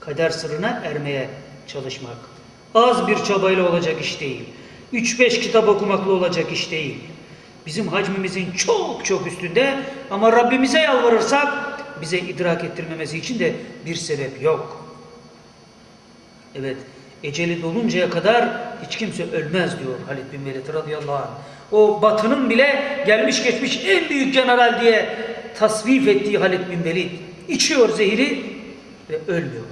kader sırrına ermeye çalışmak. Az bir çabayla olacak iş değil. 3-5 kitap okumakla olacak iş değil. Bizim hacmimizin çok çok üstünde ama Rabbimize yalvarırsak bize idrak ettirmemesi için de bir sebep yok. Evet, eceli doluncaya kadar hiç kimse ölmez diyor Halid bin Velid radıyallahu anh. O batının bile gelmiş geçmiş en büyük general diye tasvip ettiği Halid bin Velid. içiyor zehri ve ölmüyor.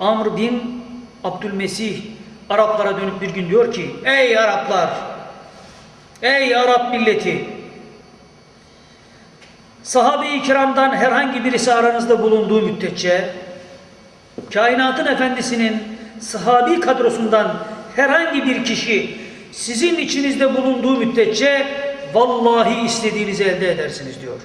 Amr bin Abdülmesih Araplara dönüp bir gün diyor ki Ey Araplar! Ey Arap milleti! Sahabe-i kiramdan herhangi birisi aranızda bulunduğu müddetçe kainatın efendisinin sahabi kadrosundan herhangi bir kişi sizin içinizde bulunduğu müddetçe vallahi istediğinizi elde edersiniz diyor.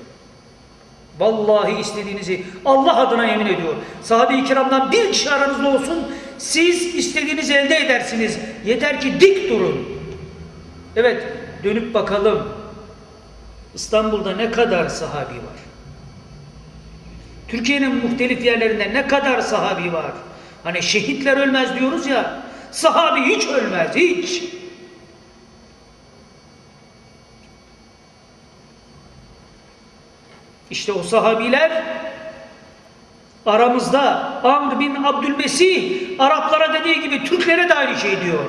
Vallahi istediğinizi Allah adına yemin ediyor. Sahabe-i kiramdan bir kişi aranızda olsun siz istediğinizi elde edersiniz. Yeter ki dik durun. Evet dönüp bakalım. İstanbul'da ne kadar sahabi var? Türkiye'nin muhtelif yerlerinde ne kadar sahabi var? Hani şehitler ölmez diyoruz ya. Sahabi hiç ölmez, hiç. İşte o sahabiler aramızda Amr bin Abdülmesih Araplara dediği gibi Türklere de aynı şey diyor.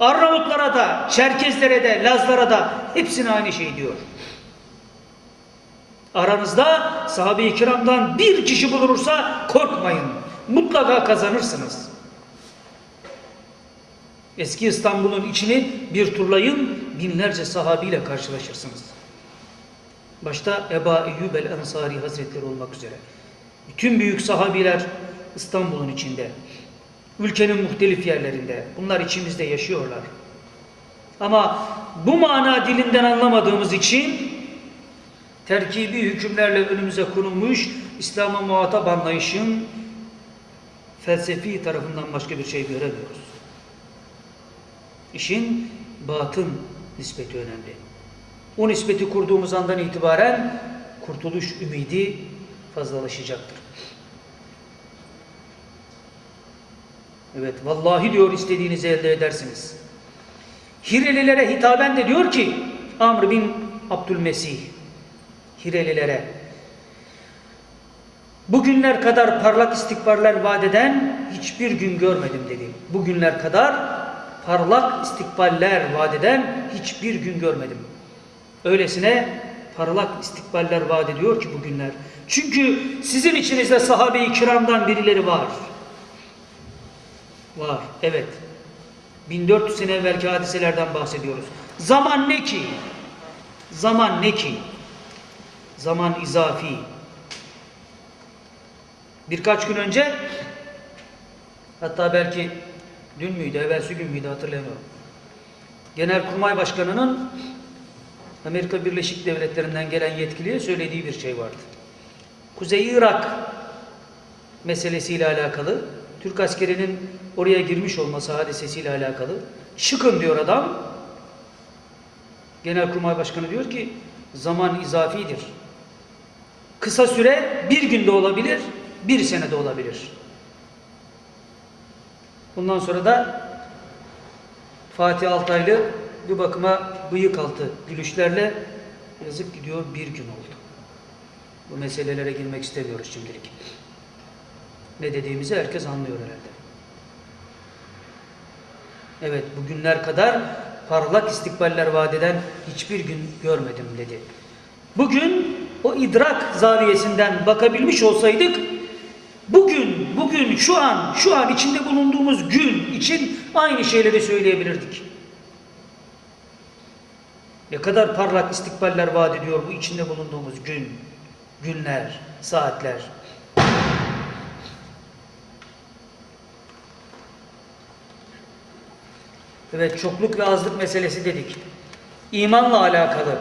Arnavutlara da, Çerkezlere de, Lazlara da hepsine aynı şey diyor. Aranızda sahabe-i kiramdan bir kişi bulunursa korkmayın. Mutlaka kazanırsınız. Eski İstanbul'un içini bir turlayın, binlerce sahabiyle karşılaşırsınız. Başta Eba Eyyub el-Ensari Hazretleri olmak üzere. Bütün büyük sahabiler İstanbul'un içinde. Ülkenin muhtelif yerlerinde. Bunlar içimizde yaşıyorlar. Ama bu mana dilinden anlamadığımız için terkibi hükümlerle önümüze konulmuş İslam'a muhatap anlayışın felsefi tarafından başka bir şey göremiyoruz. İşin batın nispeti önemli. O nispeti kurduğumuz andan itibaren kurtuluş ümidi fazlalaşacaktır. Evet, vallahi diyor istediğinizi elde edersiniz. Hirelilere hitaben de diyor ki Amr bin Abdülmesih Hirelilere bugünler kadar parlak istikballer vadeden hiçbir gün görmedim dedi. Bugünler kadar parlak istikballer vadeden hiçbir gün görmedim. Öylesine parlak istikballer vaat ediyor ki bugünler. Çünkü sizin içinizde sahabe-i kiramdan birileri var. Var, evet. 1400 sene evvelki hadiselerden bahsediyoruz. Zaman ne ki? Zaman ne ki? Zaman izafi. Birkaç gün önce hatta belki dün müydü, evvelsi gün müydü hatırlayamıyorum. Genelkurmay Başkanı'nın Amerika Birleşik Devletleri'nden gelen yetkiliye söylediği bir şey vardı. Kuzey Irak meselesiyle alakalı, Türk askerinin oraya girmiş olması hadisesiyle alakalı. Çıkın diyor adam. Genelkurmay Başkanı diyor ki zaman izafidir. Kısa süre bir günde olabilir, bir senede olabilir. Bundan sonra da Fatih Altaylı bir bakıma bıyık altı gülüşlerle yazık gidiyor bir gün oldu. Bu meselelere girmek istemiyoruz şimdilik. Ne dediğimizi herkes anlıyor herhalde. Evet bugünler kadar parlak istikballer vadeden hiçbir gün görmedim dedi. Bugün o idrak zaviyesinden bakabilmiş olsaydık bugün, bugün, şu an, şu an içinde bulunduğumuz gün için aynı şeyleri söyleyebilirdik. Ne kadar parlak istikballer vaat ediyor bu içinde bulunduğumuz gün, günler, saatler. Evet çokluk ve azlık meselesi dedik. İmanla alakalı.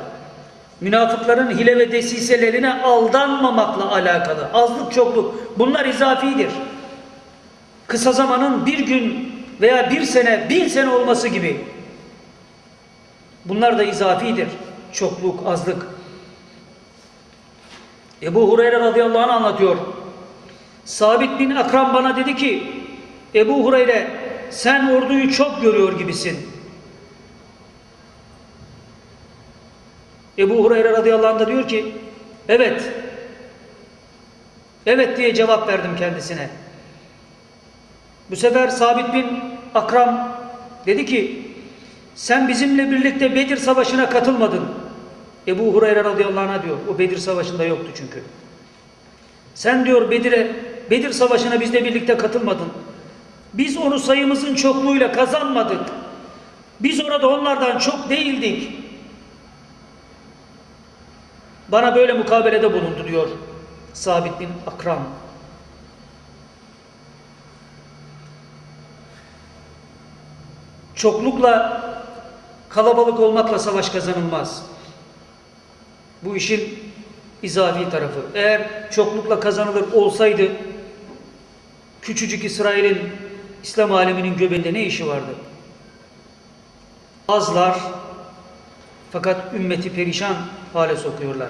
Münafıkların hile ve desiselerine aldanmamakla alakalı. Azlık çokluk bunlar izafidir. Kısa zamanın bir gün veya bir sene, bin sene olması gibi. Bunlar da izafidir. Çokluk, azlık. Ebu Hureyre radıyallahu anh anlatıyor. Sabit bin Akram bana dedi ki Ebu Hureyre sen orduyu çok görüyor gibisin. Ebu Hureyre radıyallahu anh da diyor ki evet evet diye cevap verdim kendisine. Bu sefer Sabit bin Akram dedi ki sen bizimle birlikte Bedir Savaşı'na katılmadın. Ebu Hureyre radıyallahu anh'a diyor. O Bedir Savaşı'nda yoktu çünkü. Sen diyor Bedir'e, Bedir Savaşı'na bizle birlikte katılmadın. Biz onu sayımızın çokluğuyla kazanmadık. Biz orada onlardan çok değildik. Bana böyle mukabelede bulundu diyor Sabit bin Akram. Çoklukla, kalabalık olmakla savaş kazanılmaz. Bu işin izafi tarafı. Eğer çoklukla kazanılır olsaydı küçücük İsrail'in İslam aleminin göbeğinde ne işi vardı? Azlar fakat ümmeti perişan hale sokuyorlar.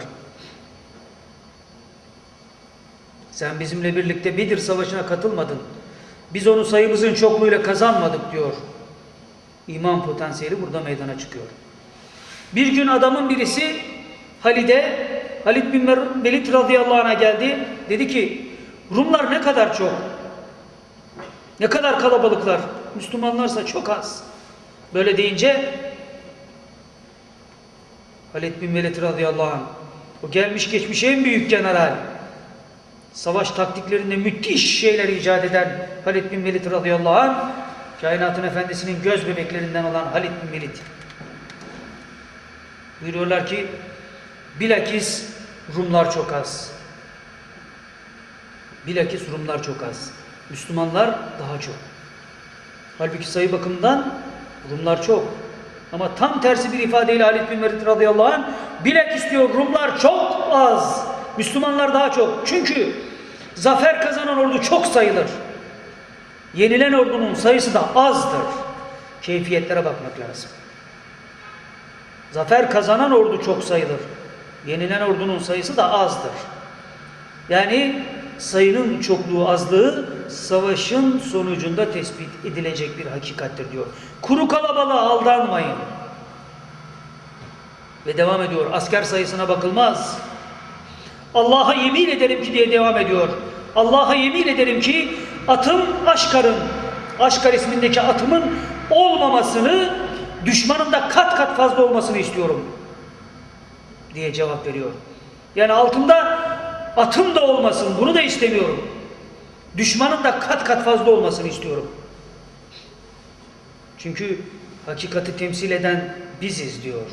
Sen bizimle birlikte Bedir Savaşı'na katılmadın. Biz onu sayımızın çokluğuyla kazanmadık diyor. İman potansiyeli burada meydana çıkıyor. Bir gün adamın birisi Halid'e, Halid bin Velid radıyallahu anh'a geldi. Dedi ki, Rumlar ne kadar çok, ne kadar kalabalıklar, Müslümanlarsa çok az. Böyle deyince Halid bin Velid radıyallahu anh, o gelmiş geçmiş en büyük general, savaş taktiklerinde müthiş şeyler icat eden Halid bin Velid radıyallahu anh, kainatın efendisinin göz bebeklerinden olan Halid bin Velid. Buyuruyorlar ki, bilakis Rumlar çok az. Bilakis Rumlar çok az. Müslümanlar daha çok. Halbuki sayı bakımından Rumlar çok. Ama tam tersi bir ifadeyle Halid bin Velid radıyallahu anh bilakis diyor Rumlar çok az. Müslümanlar daha çok. Çünkü zafer kazanan ordu çok sayılır. Yenilen ordunun sayısı da azdır. Keyfiyetlere bakmak lazım. Zafer kazanan ordu çok sayılır. Yenilen ordunun sayısı da azdır. Yani sayının çokluğu azlığı savaşın sonucunda tespit edilecek bir hakikattir diyor. Kuru kalabalığa aldanmayın. Ve devam ediyor. Asker sayısına bakılmaz. Allah'a yemin ederim ki diye devam ediyor. Allah'a yemin ederim ki atım Aşkar'ın, Aşkar ismindeki atımın olmamasını, düşmanın da kat kat fazla olmasını istiyorum. Diye cevap veriyor. Yani altında atım da olmasın, bunu da istemiyorum. Düşmanın da kat kat fazla olmasını istiyorum. Çünkü hakikati temsil eden biziz diyor.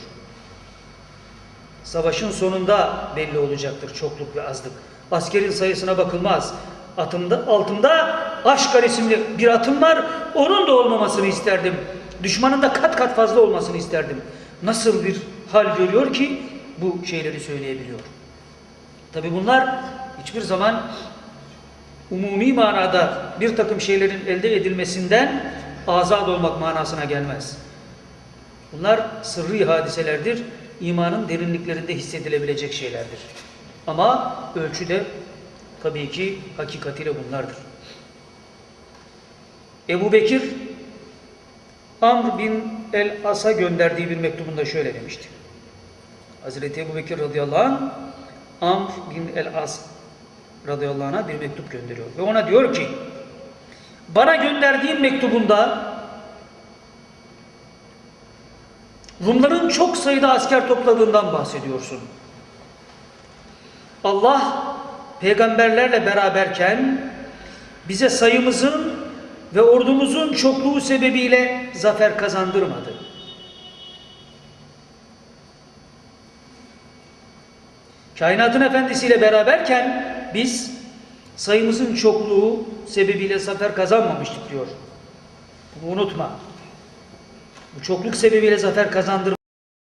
Savaşın sonunda belli olacaktır çokluk ve azlık. Askerin sayısına bakılmaz. Atımda, altımda Aşkar isimli bir atım var. Onun da olmamasını isterdim. Düşmanın da kat kat fazla olmasını isterdim. Nasıl bir hal görüyor ki bu şeyleri söyleyebiliyor. Tabi bunlar hiçbir zaman umumi manada bir takım şeylerin elde edilmesinden azad olmak manasına gelmez. Bunlar sırrı hadiselerdir. İmanın derinliklerinde hissedilebilecek şeylerdir. Ama ölçüde tabii ki hakikatiyle bunlardır. Ebu Bekir Amr bin el-As'a gönderdiği bir mektubunda şöyle demişti. Hazreti Ebu Bekir radıyallahu anh Amr bin el-As radıyallahu anh'a bir mektup gönderiyor. Ve ona diyor ki bana gönderdiğin mektubunda Rumların çok sayıda asker topladığından bahsediyorsun. Allah peygamberlerle beraberken bize sayımızın ve ordumuzun çokluğu sebebiyle zafer kazandırmadı. Kainatın efendisiyle beraberken biz sayımızın çokluğu sebebiyle zafer kazanmamıştık diyor. Bunu unutma. Bu çokluk sebebiyle zafer kazandır